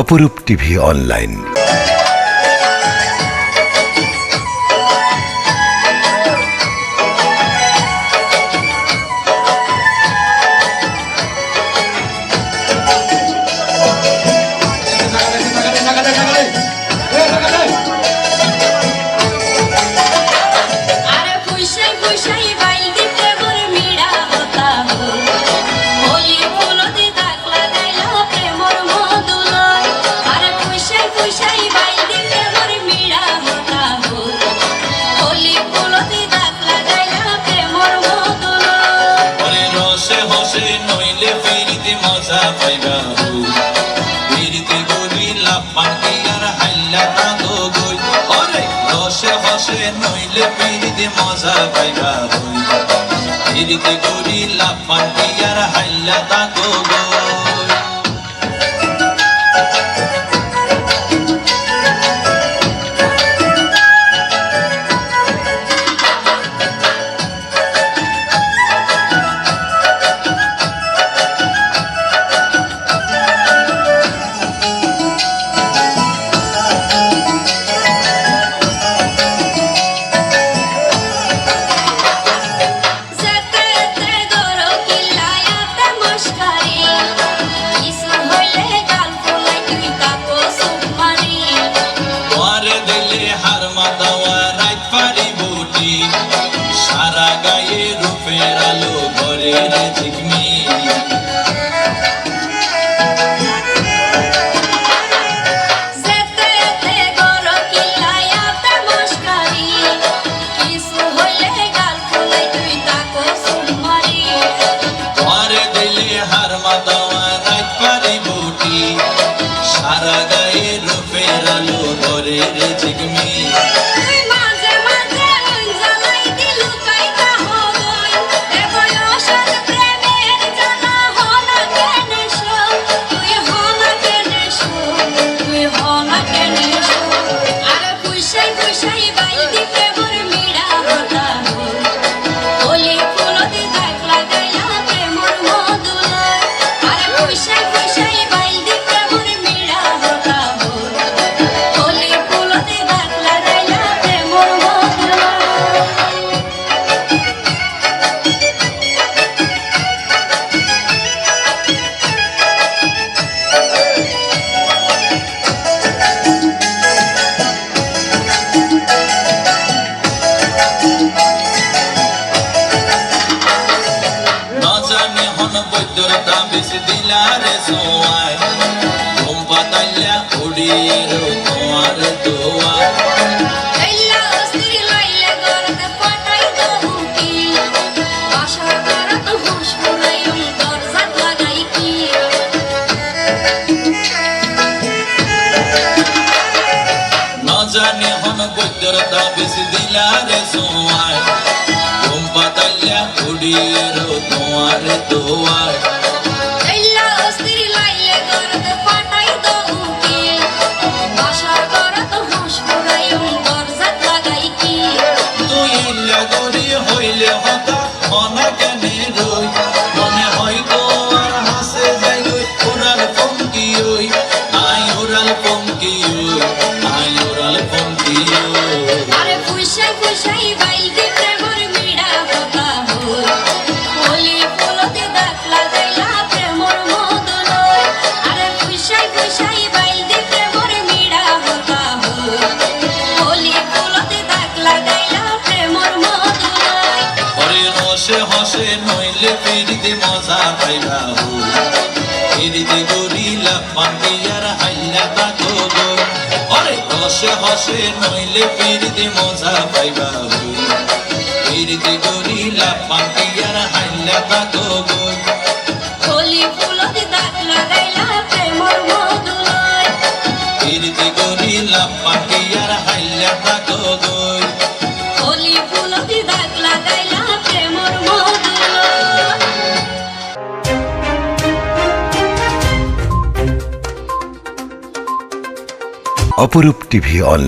অপরূপ TV online. মজা পাইবা পিড়িতে গড়ি লাফান কি আর হাইলা না তো গই ওরে হসে হসে নইলে পিড়িতে মজা পাইবা পিড়িতে গড়ি লাফান কি আর হাইলা তো গই Yeah. বৈদ্যর তাবিজ দিলা রে সোয়ায় ঘুম পাতাইলা উড়িল তোমার দোয়া জানে হন বৈদ্যর তাবিজ দিলা রে সোয়ায় তাইয়া উড়িয়ে রো তোমার দোয়ার মজা পাইবা হো। এরিতে গরিলা পান্ডিয়ার হাইলা তা গো অরে হসে হসে নইলে ফিরিতে মজা অপরূপ টিভি অনলাইন